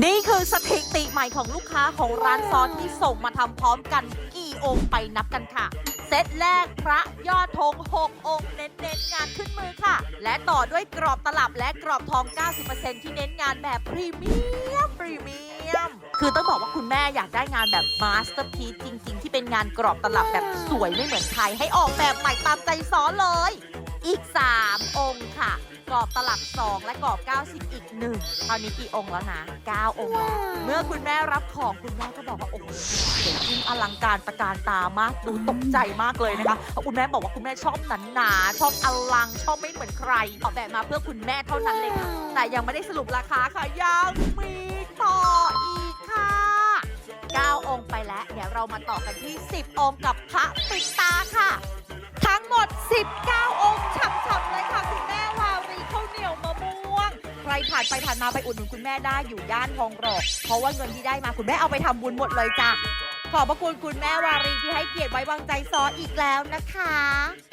นี่คือสถิติใหม่ของลูกค้าของร้านซอสที่ส่งมาทำพร้อมกันกี่องค์ไปนับกันค่ะ เซตแรกพระยอดธง6 องค์เน้นๆงานขึ้นมือค่ะ และต่อด้วยกรอบตลับและกรอบทอง 90%ที่เน้นงานแบบพรีเมียมพรีเมียม คือต้องบอกว่าคุณแม่อยากได้งานแบบมาสเตอร์พีซจริง ๆ ที่เป็นงานกรอบตลับแบบสวยไม่เหมือนใครให้ออกแบบใหม่ตามใจซ้อเลย อีก 3 องค์ค่ะ กรอบตลับ 2 และกรอบ 90 อีกหนึ่งตอนนี้กี่องค์แล้วนะ 9 องค์แล้ว เมื่อคุณแม่รับของคุณแม่ก็บอกว่าโอ้โหเดี๋ยวยิ่งอลังการประการตามากดูตกใจมากเลยนะคะเพราะคุณแม่บอกว่าคุณแม่ชอบหนาๆชอบอลังชอบไม่เหมือนใครออกแบบมาเพื่อคุณแม่เท่านั้นเลยค่ะแต่ยังไม่ได้สรุปราคาค่ะยังมีต่ออีกค่ะ 9 องค์ไปแล้ว เดี๋ยวเรามาต่อกันที่ 10 องค์กับพระปิดตา รผ่านไปผ่านมาไปอุดหนุนคุณแม่ได้อยู่ย่านทองหล่อเพราะว่าเงินที่ได้มาคุณแม่เอาไปทำบุญหมดเลยจ้ะขอบพระคุณคุณแม่วารีที่ให้เกียรติไว้วางใจซออีกแล้วนะคะ